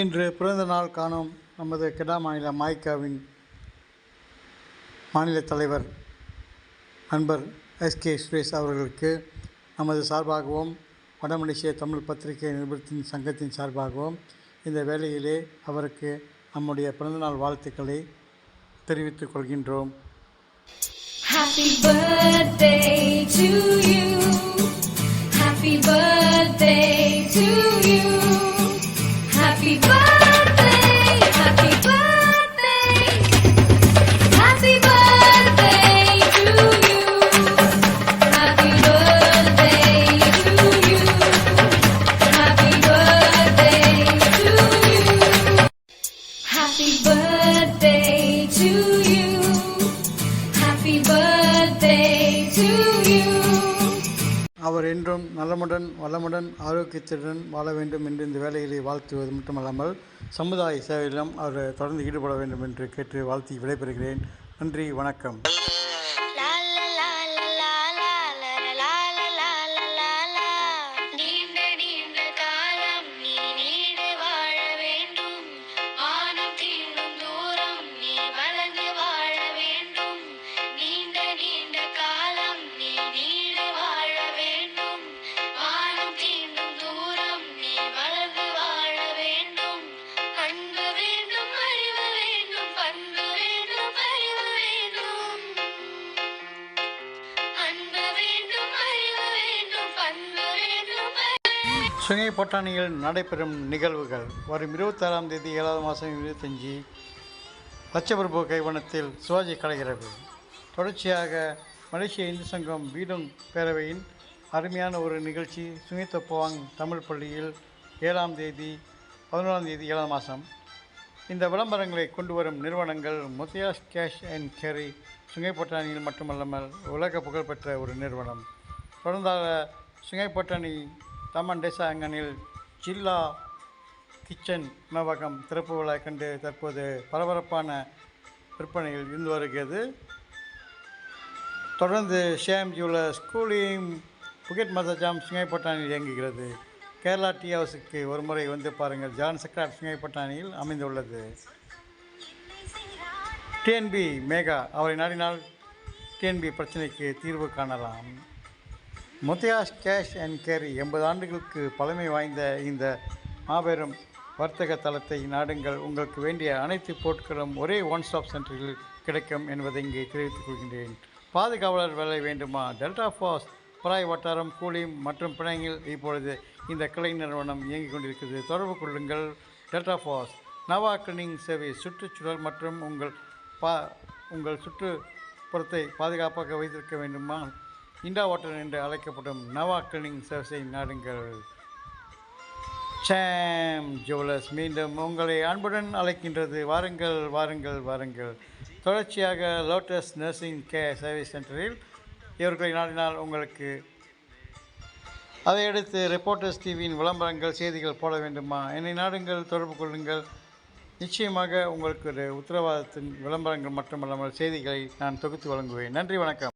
இன்று பிறந்த நாள் காணும் நமது கெடா மாநில மாய்காவின் மாநில தலைவர் நண்பர் எஸ்கே சுரேஷ் அவர்களுக்கு நமது சார்பாகவும் வடமலேசிய தமிழ் பத்திரிகை நிருபத்தின் சங்கத்தின் சார்பாகவும் இந்த வேளையிலே அவருக்கு நம்முடைய பிறந்தநாள் வாழ்த்துக்களை தெரிவித்துக் கொள்கின்றோம். Happy birthday to you. Happy birthday. அவர் என்றும் நலமுடன் வளமுடன் ஆரோக்கியத்துடன் வாழ வேண்டும் என்று இந்த வேலைகளை வாழ்த்துவது மட்டுமல்லாமல் சமுதாய சேவையிலும் அவர் தொடர்ந்து ஈடுபட வேண்டும் என்று கேட்டு வாழ்த்தி விடைபெறுகிறேன். நன்றி வணக்கம். சுங்கை பட்டாணியில் நடைபெறும் நிகழ்வுகள். வரும் இருபத்தாறாம் தேதி ஏழாவது மாதம் இருபத்தஞ்சி லட்சபிரபு கைவனத்தில் சிவாஜி கலைகிறது. தொடர்ச்சியாக மலேசிய இந்து சங்கம் வீடும் பேரவையின் அருமையான ஒரு நிகழ்ச்சி சுங்கித்தப்போவாங் தமிழ் பள்ளியில் ஏழாம் தேதி பதினோராம் தேதி ஏழாம் மாதம். இந்த விளம்பரங்களை கொண்டு வரும் நிறுவனங்கள் முத்தியாஸ் கேஷ் அண்ட் கேரி சுங்கைப்பட்டாணியில் மட்டுமல்லாமல் உலக புகழ்பெற்ற ஒரு நிறுவனம். தொடர்ந்தாக சுங்கைப்பட்டாணி தமன் டேசா அங்கனில் ஜில்லா கிச்சன் உணவகம் திறப்பு விழா கண்டு தற்போது பரபரப்பான விற்பனையில் இருந்து வருகிறது. தொடர்ந்து ஷேம் ஜுவல்லர்ஸ் கூலிங் புகெட் மசாஜாம் சிங்கைப்பட்டாணியில் இயங்குகிறது. கேரளா டீ ஹவுஸுக்கு ஒரு முறை வந்து பாருங்கள். ஜான் சக்ராட் சிங்கைப்பட்டாணியில் அமைந்துள்ளது. டிஎன்பி மேகா அவரை நாடினால் டிஎன்பி பிரச்சனைக்கு தீர்வு காணலாம். முத்தியாஸ் கேஷ் அண்ட் கேரி எண்பது ஆண்டுகளுக்கு பழமை வாய்ந்த இந்த மாபெரும் வர்த்தக தளத்தை நாடுங்கள். உங்களுக்கு வேண்டிய அனைத்து பொருட்களும் ஒரே ஒன் ஸ்டாப் சென்டரில் கிடைக்கும் என்பதை இங்கே தெரிவித்துக் கொள்கின்றேன். பாதுகாவலர் வேலை வேண்டுமா? டெல்டா ஃபாஸ் பராய் வட்டாரம் கூலி மற்றும் பிணையில் இப்பொழுது இந்த கிளை நிறுவனம் இயங்கிக் கொண்டிருக்கிறது. தொடர்பு கொள்ளுங்கள். டெல்டா ஃபாஸ் நவா கிளீனிங் சேவை சுற்றுச்சூழல் மற்றும் உங்கள் பா உங்கள் சுற்றுப்புறத்தை பாதுகாப்பாக வைத்திருக்க வேண்டுமா? இண்டா ஹோட்டல் என்று அழைக்கப்படும் நவா கிளினிங் சர்வீஸை நாடுங்கள். சாம் ஜுவலர்ஸ் மீண்டும் உங்களை அன்புடன் அழைக்கின்றது. வாருங்கள் வாருங்கள் வாருங்கள். தொடர்ச்சியாக லோட்டஸ் நர்சிங் கேர் சர்வீஸ் சென்டரில் இவர்களை நாடினால் உங்களுக்கு அதையடுத்து ரிப்போர்ட்டர்ஸ் டிவியின் விளம்பரங்கள் செய்திகள் போட வேண்டுமா? என்னை நாடுங்கள் தொடர்பு கொள்ளுங்கள். நிச்சயமாக உங்களுக்கு ஒரு உத்தரவாதத்தின் விளம்பரங்கள் மட்டுமல்லாமல் செய்திகளை நான் தொகுத்து வழங்குவேன். நன்றி வணக்கம்.